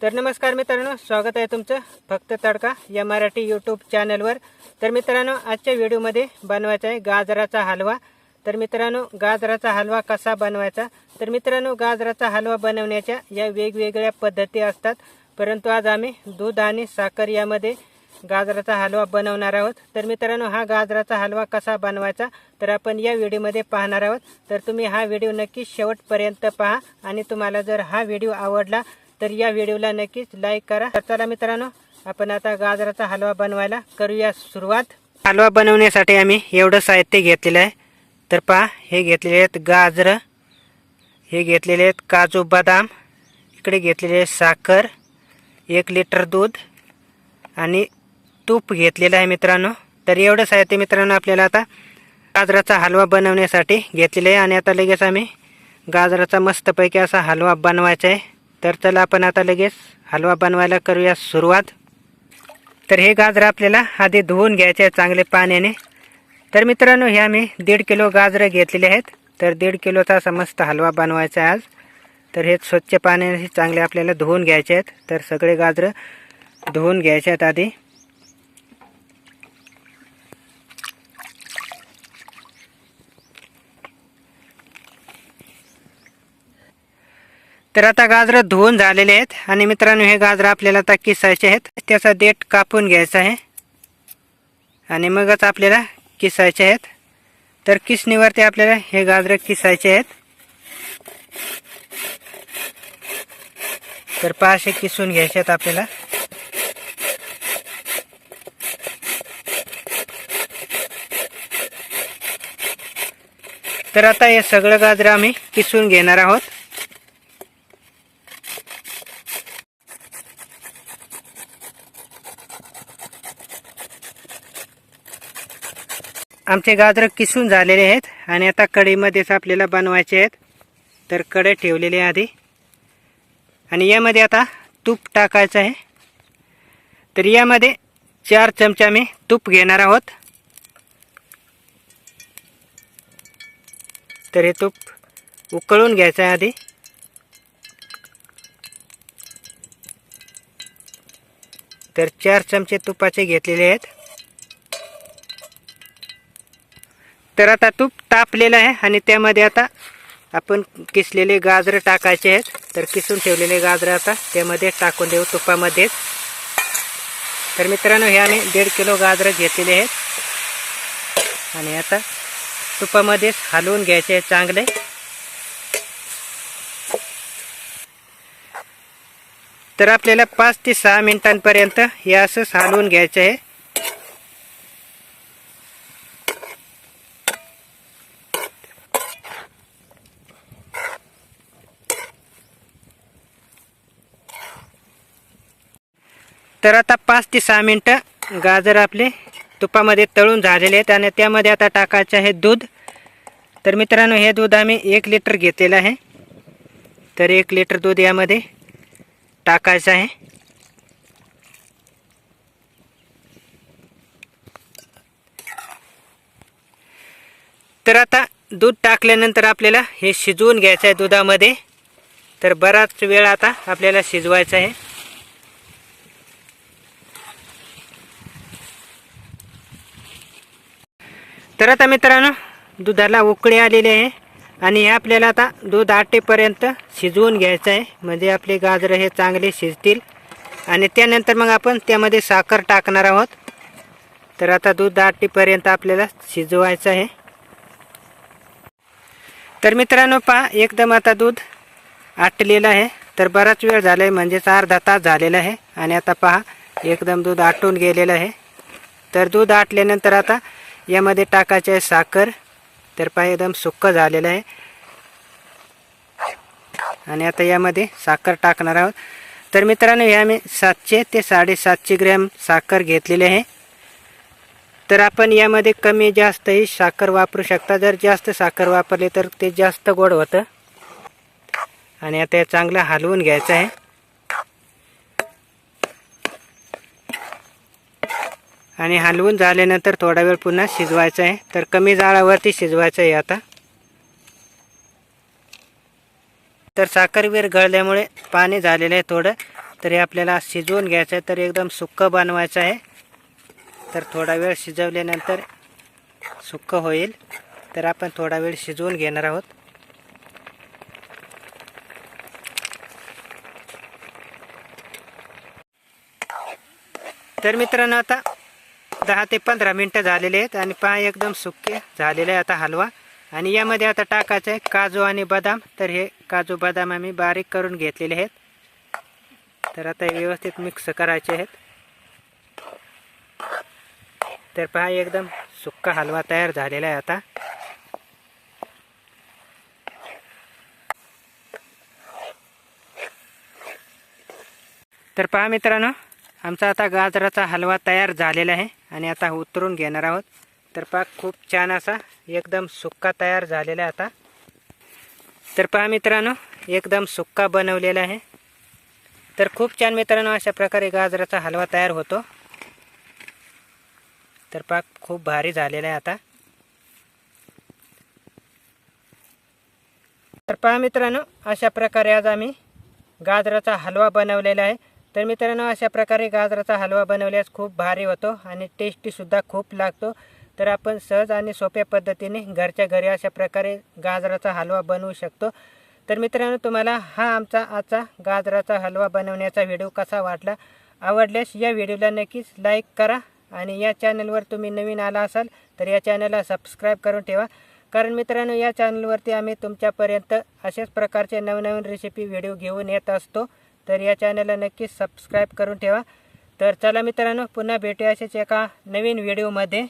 तर नमस्कार मित्रांनो स्वागत आहे तुमचं फक्त तडका या मराठी यूट्यूब चॅनलवर तर मित्रांनो आजच्या व्हिडिओमध्ये बनवायचा आहे गाजराचा हलवा. तर मित्रांनो गाजराचा हलवा कसा बनवायचा? तर मित्रांनो गाजराचा हलवा बनवण्याच्या या वेगवेगळ्या पद्धती असतात. परंतु आज आम्ही दूध आणि साखर यामध्ये गाजराचा हलवा बनवणार आहोत. तर मित्रांनो हा गाजराचा हलवा कसा बनवायचा? तर आपण या व्हिडिओमध्ये पाहणार आहोत. तर तुम्ही हा व्हिडिओ नक्कीच शेवटपर्यंत पहा आणि तुम्हाला जर हा व्हिडिओ आवडला तर या व्हिडिओला नक्कीच लाईक करा. तर चला मित्रांनो आपण आता गाजराचा हलवा बनवायला करूया सुरुवात. हलवा बनवण्यासाठी आम्ही एवढं साहित्य घेतलेलं आहे. तर पहा हे घेतलेले आहेत गाजरं हे घेतलेले आहेत काजू बदाम इकडे घेतलेले आहे साखर एक लिटर दूध आणि तूप घेतलेलं आहे मित्रांनो. तर एवढं साहित्य मित्रांनो आपल्याला आता गाजराचा हलवा बनवण्यासाठी घेतलेलं आहे. आणि आता लगेच आम्ही गाजराचा मस्तपैकी असा हलवा बनवायचा आहे. तर चला आपण आता लगेच हलवा बनवायला करूया सुरुवात. तर हे गाजरं आपल्याला आधी धुवून घ्यायचे आहे चांगले पाण्याने. तर मित्रांनो ह्या आम्ही दीड किलो गाजरं घेतलेले आहेत. तर दीड किलोचा असा मस्त हलवा बनवायचा आहे आज. तर हे स्वच्छ पाण्याने चांगले आपल्याला धुवून घ्यायचे आहेत. तर सगळे गाजरं धुवून घ्यायचे आहेत आधी. तर आता गाजरं धुवून झालेले आहेत. आणि मित्रांनो हे गाजरं आपल्याला आता किसायचे आहेत. त्याचा देठ कापून घ्यायचा आहे. आणि मगच आपल्याला किसायचे आहेत. तर किसणीवरती आपल्याला हे गाजरं किसायचे आहेत. तर पाचशे किसून घ्यायचे आहेत आपल्याला. तर आता हे सगळं गाजरं आम्ही किसून घेणार आहोत. आमचे गाजर किसून झालेले आहेत आणि आता कढईमध्येच आपल्याला बनवायचे आहेत. तर कढई ठेवलेले आहे आधी. आणि यामध्ये आता तूप टाकायचं आहे. तर यामध्ये चार चमचा मी तूप घेणार आहोत. तर हे तूप उकळून घ्यायचं आहे आधी. तर चार चमचे तुपाचे घेतलेले आहेत. तर आता तूप तापलेलं आहे आणि त्यामध्ये आता आपण किसलेले गाजरं टाकायचे आहेत. तर किसून ठेवलेले गाजरं आता त्यामध्ये टाकून देऊ तुपामध्येच तर मित्रांनो हे आम्ही दीड किलो गाजरं घेतलेले आहेत. आणि आता तुपामध्येच हलवून घ्यायचे आहेत चांगले. तर आपल्याला पाच ते सहा मिनिटांपर्यंत हे असंच हलवून घ्यायचं आहे. तर आता पाच ते सहा मिनटं गाजर आपले तुपामध्ये तळून झालेले आहेत आणि त्यामध्ये आता टाकायचे आहे दूध. तर मित्रांनो हे दूध आम्ही एक लिटर घेतलेलं आहे. तर एक लिटर दूध यामध्ये टाकायचं आहे. तर आता दूध टाकल्यानंतर आपल्याला हे शिजवून घ्यायचं आहे दुधामध्ये. तर बराच वेळ आता आपल्याला शिजवायचं आहे. तर आता मित्रांनो दुधाला उकळी आलेली आहे आणि हे आपल्याला आता दूध आटेपर्यंत शिजवून घ्यायचं आहे. म्हणजे आपले गाजरं हे चांगले शिजतील. आणि त्यानंतर मग आपण त्यामध्ये साखर टाकणार आहोत. तर आता दूध आटेपर्यंत आपल्याला शिजवायचं आहे. तर मित्रांनो पहा एकदम आता दूध आटलेलं आहे. तर बराच वेळ झाला आहे म्हणजेच अर्धा तास झालेला आहे. आणि आता पहा एकदम दूध आटून गेलेलं आहे. तर दूध आटल्यानंतर आता यामध्ये टाकायचे आहे साखर. तर पाय एकदम सुक्क झालेलं आहे. आणि आता यामध्ये साखर टाकणार आहोत. तर मित्रांनो ह्या मी सातशे ते साडेसातशे ग्रॅम साखर घेतलेली आहे. तर आपण यामध्ये कमी जास्तही साखर वापरू शकता. जर जास्त साखर वापरली तर ते जास्त गोड होतं. आणि आता हे चांगलं हलवून घ्यायचं आहे. आणि हलवून झाल्यानंतर थोडा वेळ पुन्हा शिजवायचं आहे. तर कमी जाळावरती शिजवायचं आहे आता. तर साखर विरघळल्यामुळे पाणी झालेलं आहे थोडं. तरी आपल्याला शिजवून घ्यायचं आहे. तर एकदम सुक्कं बनवायचं आहे. तर थोडा वेळ शिजवल्यानंतर सुक्कं होईल. तर आपण थोडा वेळ शिजवून घेणार आहोत. तर मित्रांनो आता दहा ते पंधरा मिनटं झालेले आहेत आणि पहा एकदम सुके झालेले आहे आता हलवा. आणि यामध्ये आता टाकायचं आहे काजू आणि बदाम. तर हे काजू बदाम आम्ही बारीक करून घेतलेले आहेत. तर आता व्यवस्थित मिक्स करायचे आहेत. तर पहा एकदम सुक्का हलवा तयार झालेला आहे आता. तर पहा मित्रांनो आमचा आता गाजराचा हलवा तयार झालेला आहे आणि आता उतरून घेणार आहोत. तर पहा खूप छान असा एकदम सुक्का तयार झालेला आहे आता. तर पहा मित्रांनो एकदम सुक्का बनवलेला आहे. तर खूप छान मित्रांनो अशा प्रकारे गाजराचा हलवा तयार होतो. तर पाक खूप भारी झालेला आहे आता. तर पहा मित्रांनो अशा प्रकारे आज आम्ही गाजराचा हलवा बनवलेला आहे. तर मित्रांनो अशा प्रकारे गाजराचा हलवा बनवल्यास खूप भारी होतो आणि टेस्टीसुद्धा खूप लागतो. तर आपण सहज आणि सोप्या पद्धतीने घरच्या घरी अशा प्रकारे गाजराचा हलवा बनवू शकतो. तर मित्रांनो तुम्हाला हा आमचा आजचा गाजराचा हलवा बनवण्याचा व्हिडिओ कसा वाटला आवडल्यास या व्हिडिओला नक्कीच लाईक करा आणि या चॅनलवर तुम्ही नवीन आला असाल तर या चॅनलला सबस्क्राईब करून ठेवा. कारण मित्रांनो या चॅनलवरती आम्ही तुमच्यापर्यंत अशाच प्रकारचे नवनवीन रेसिपी व्हिडिओ घेऊन येत असतो. तर या चॅनलला नक्कीच सबस्क्राईब करून ठेवा. तर चला मित्रांनो पुन्हा भेटूया असेच एका नवीन व्हिडिओमध्ये